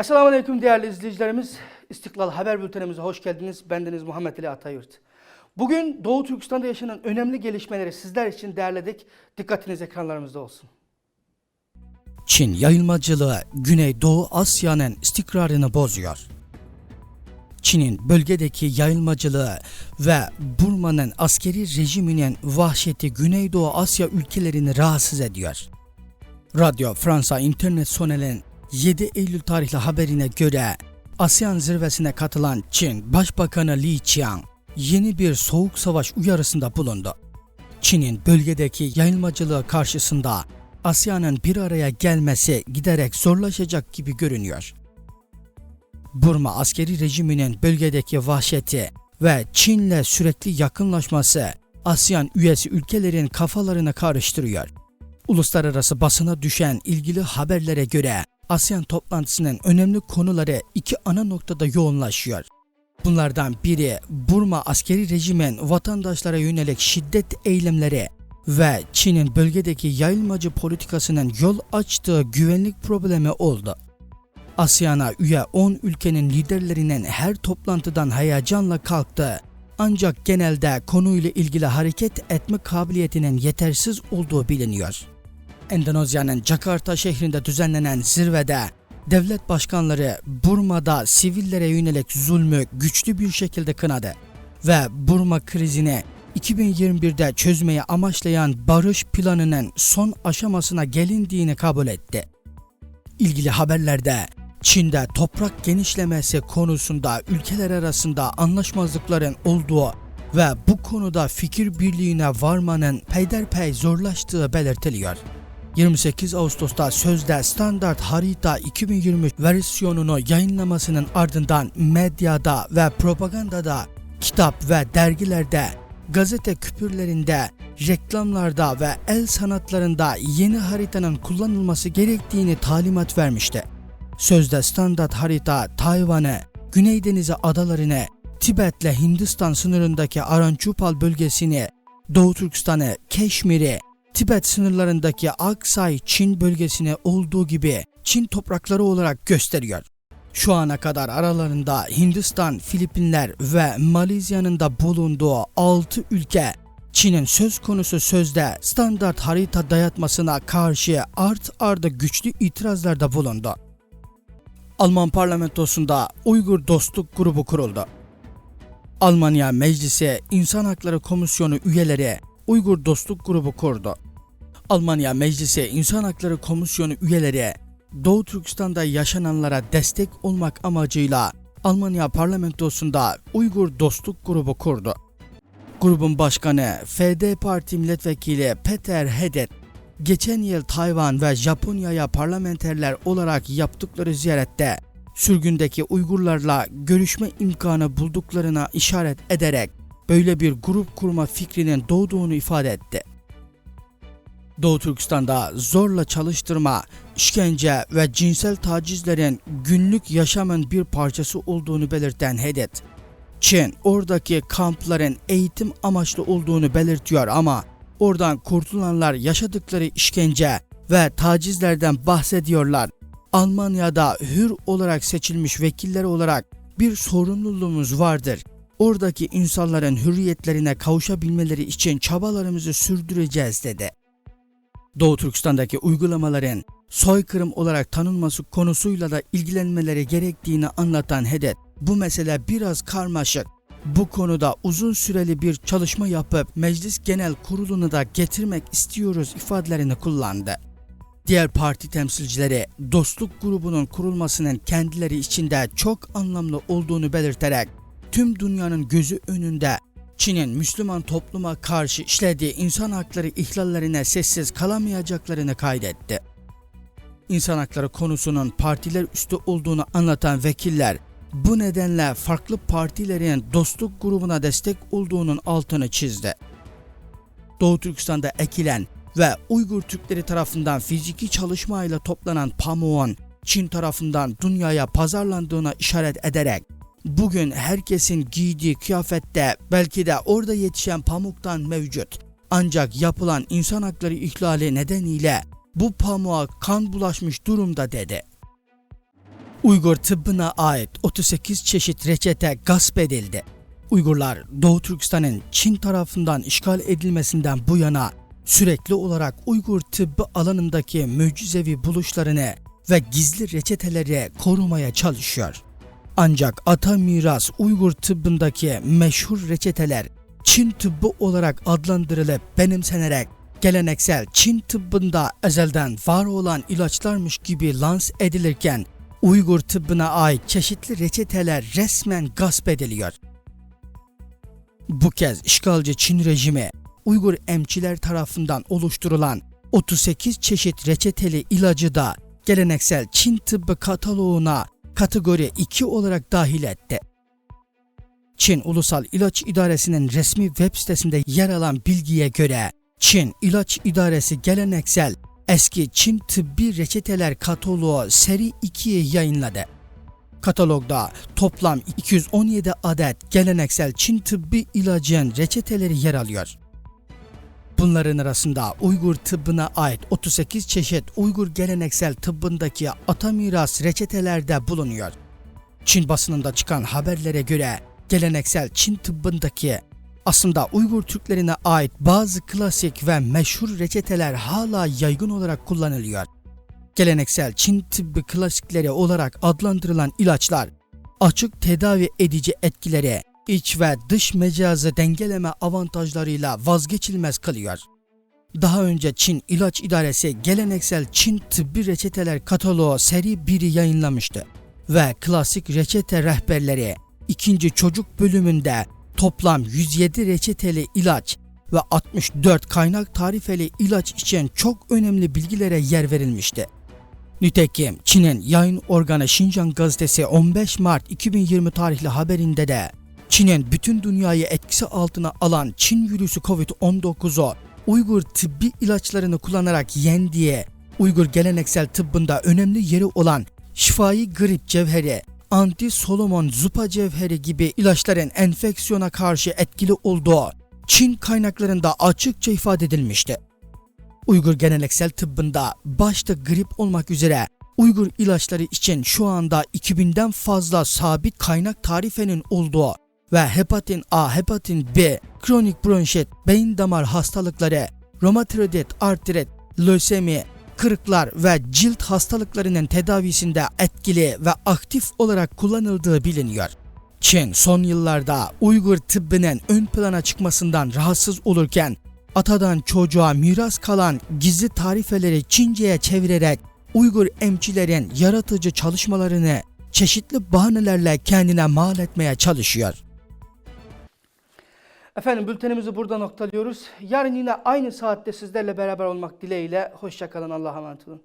Esselamu Aleyküm değerli izleyicilerimiz. İstiklal Haber Bültenimize hoş geldiniz. Bendeniz Muhammed Ali Atayurt. Bugün Doğu Türkistan'da yaşanan önemli gelişmeleri sizler için derledik. Dikkatiniz ekranlarımızda olsun. Çin yayılmacılığı Güneydoğu Asya'nın istikrarını bozuyor. Çin'in bölgedeki yayılmacılığı ve Burma'nın askeri rejiminin vahşeti Güneydoğu Asya ülkelerini rahatsız ediyor. Radyo Fransa International'in 7 Eylül tarihli haberine göre ASEAN zirvesine katılan Çin Başbakanı Li Qiang yeni bir soğuk savaş uyarısında bulundu. Çin'in bölgedeki yayılmacılığı karşısında ASEAN'ın bir araya gelmesi giderek zorlaşacak gibi görünüyor. Burma askeri rejiminin bölgedeki vahşeti ve Çin'le sürekli yakınlaşması ASEAN üyesi ülkelerin kafalarını karıştırıyor. Uluslararası basına düşen ilgili haberlere göre ASEAN toplantısının önemli konuları iki ana noktada yoğunlaşıyor. Bunlardan biri Burma askeri rejimin vatandaşlara yönelik şiddet eylemleri ve Çin'in bölgedeki yayılmacı politikasının yol açtığı güvenlik problemi oldu. ASEAN'a üye 10 ülkenin liderlerinin her toplantıdan heyecanla kalktı. Ancak genelde konuyla ilgili hareket etme kabiliyetinin yetersiz olduğu biliniyor. Endonezya'nın Jakarta şehrinde düzenlenen zirvede devlet başkanları Burma'da sivillere yönelik zulmü güçlü bir şekilde kınadı ve Burma krizini 2021'de çözmeyi amaçlayan barış planının son aşamasına gelindiğini kabul etti. İlgili haberlerde Çin'de toprak genişlemesi konusunda ülkeler arasında anlaşmazlıkların olduğu ve bu konuda fikir birliğine varmanın peyderpey zorlaştığı belirtiliyor. 28 Ağustos'ta sözde standart harita 2023 versiyonunu yayınlamasının ardından medyada ve propagandada, kitap ve dergilerde, gazete küpürlerinde, reklamlarda ve el sanatlarında yeni haritanın kullanılması gerektiğini talimat vermişti. Sözde standart harita Tayvan'ı, Güney Denizi adalarını, Tibet'le Hindistan sınırındaki Aranchupal bölgesini, Doğu Türkistan'ı, Keşmir'i, Tibet sınırlarındaki Aksay Çin bölgesine olduğu gibi Çin toprakları olarak gösteriyor. Şu ana kadar aralarında Hindistan, Filipinler ve Malezya'nın da bulunduğu 6 ülke Çin'in söz konusu sözde standart harita dayatmasına karşı art arda güçlü itirazlarda bulundu. Alman parlamentosunda Uygur Dostluk Grubu kuruldu. Almanya Meclisi İnsan Hakları Komisyonu üyeleri Uygur Dostluk Grubu kurdu. Almanya Meclisi İnsan Hakları Komisyonu üyeleri Doğu Türkistan'da yaşananlara destek olmak amacıyla Almanya parlamentosunda Uygur Dostluk Grubu kurdu. Grubun başkanı FD Parti milletvekili Peter Hedet geçen yıl Tayvan ve Japonya'ya parlamenterler olarak yaptıkları ziyarette sürgündeki Uygurlarla görüşme imkanı bulduklarına işaret ederek böyle bir grup kurma fikrinin doğduğunu ifade etti. Doğu Türkistan'da zorla çalıştırma, işkence ve cinsel tacizlerin günlük yaşamın bir parçası olduğunu belirten Hedet, Çin oradaki kampların eğitim amaçlı olduğunu belirtiyor ama oradan kurtulanlar yaşadıkları işkence ve tacizlerden bahsediyorlar. Almanya'da hür olarak seçilmiş vekiller olarak bir sorumluluğumuz vardır. Oradaki insanların hürriyetlerine kavuşabilmeleri için çabalarımızı sürdüreceğiz dedi. Doğu Türkistan'daki uygulamaların soykırım olarak tanınması konusuyla da ilgilenmeleri gerektiğini anlatan Hedet, bu mesele biraz karmaşık. Bu konuda uzun süreli bir çalışma yapıp Meclis Genel Kurulu'nu da getirmek istiyoruz ifadelerini kullandı. Diğer parti temsilcileri dostluk grubunun kurulmasının kendileri içinde çok anlamlı olduğunu belirterek tüm dünyanın gözü önünde Çin'in Müslüman topluma karşı işlediği insan hakları ihlallerine sessiz kalamayacaklarını kaydetti. İnsan hakları konusunun partiler üstü olduğunu anlatan vekiller bu nedenle farklı partilerin dostluk grubuna destek olduğunun altını çizdi. Doğu Türkistan'da ekilen ve Uygur Türkleri tarafından fiziki çalışmayla toplanan pamuğun Çin tarafından dünyaya pazarlandığına işaret ederek bugün herkesin giydiği kıyafette belki de orada yetişen pamuktan mevcut. Ancak yapılan insan hakları ihlali nedeniyle bu pamuğa kan bulaşmış durumda dedi. Uygur tıbbına ait 38 çeşit reçete gasp edildi. Uygurlar Doğu Türkistan'ın Çin tarafından işgal edilmesinden bu yana sürekli olarak Uygur tıbbı alanındaki mucizevi buluşlarını ve gizli reçeteleri korumaya çalışıyor. Ancak ata miras Uygur tıbbındaki meşhur reçeteler Çin tıbbı olarak adlandırılıp benimsenerek geleneksel Çin tıbbında ezelden var olan ilaçlarmış gibi lanse edilirken Uygur tıbbına ait çeşitli reçeteler resmen gasp ediliyor. Bu kez işgalci Çin rejimi Uygur emçiler tarafından oluşturulan 38 çeşit reçeteli ilacı da geleneksel Çin tıbbı kataloğuna kategori 2 olarak dahil etti. Çin Ulusal İlaç İdaresi'nin resmi web sitesinde yer alan bilgiye göre Çin İlaç İdaresi geleneksel eski Çin tıbbi reçeteler kataloğu seri 2'yi yayınladı. Katalogda toplam 217 adet geleneksel Çin tıbbi ilacın reçeteleri yer alıyor. Bunların arasında Uygur tıbbına ait 38 çeşit Uygur geleneksel tıbbındaki ata miras reçetelerde bulunuyor. Çin basınında çıkan haberlere göre geleneksel Çin tıbbındaki aslında Uygur Türklerine ait bazı klasik ve meşhur reçeteler hala yaygın olarak kullanılıyor. Geleneksel Çin tıbbi klasikleri olarak adlandırılan ilaçlar açık tedavi edici etkileri, iç ve dış mecazı dengeleme avantajlarıyla vazgeçilmez kılıyor. Daha önce Çin İlaç İdaresi geleneksel Çin tıbbi reçeteler kataloğu seri 1'i yayınlamıştı ve klasik reçete rehberleri ikinci çocuk bölümünde toplam 107 reçeteli ilaç ve 64 kaynak tarifeli ilaç için çok önemli bilgilere yer verilmişti. Nitekim Çin'in yayın organı Xinjiang gazetesi 15 Mart 2020 tarihli haberinde de Çin'in bütün dünyayı etkisi altına alan Çin virüsü Covid-19'u Uygur tıbbi ilaçlarını kullanarak yendiği, Uygur geleneksel tıbbında önemli yeri olan şifai grip cevheri, anti Solomon zupa cevheri gibi ilaçların enfeksiyona karşı etkili olduğu Çin kaynaklarında açıkça ifade edilmişti. Uygur geleneksel tıbbında başta grip olmak üzere Uygur ilaçları için şu anda 2000'den fazla sabit kaynak tarifenin olduğu ve hepatin A, hepatin B, kronik bronşit, beyin damar hastalıkları, romatoid artrit, lösemi, kırıklar ve cilt hastalıklarının tedavisinde etkili ve aktif olarak kullanıldığı biliniyor. Çin son yıllarda Uygur tıbbının ön plana çıkmasından rahatsız olurken atadan çocuğa miras kalan gizli tarifeleri Çince'ye çevirerek Uygur emçilerin yaratıcı çalışmalarını çeşitli bahanelerle kendine mal etmeye çalışıyor. Efendim bültenimizi burada noktalıyoruz. Yarın yine aynı saatte sizlerle beraber olmak dileğiyle. Hoşçakalın. Allah'a emanet olun.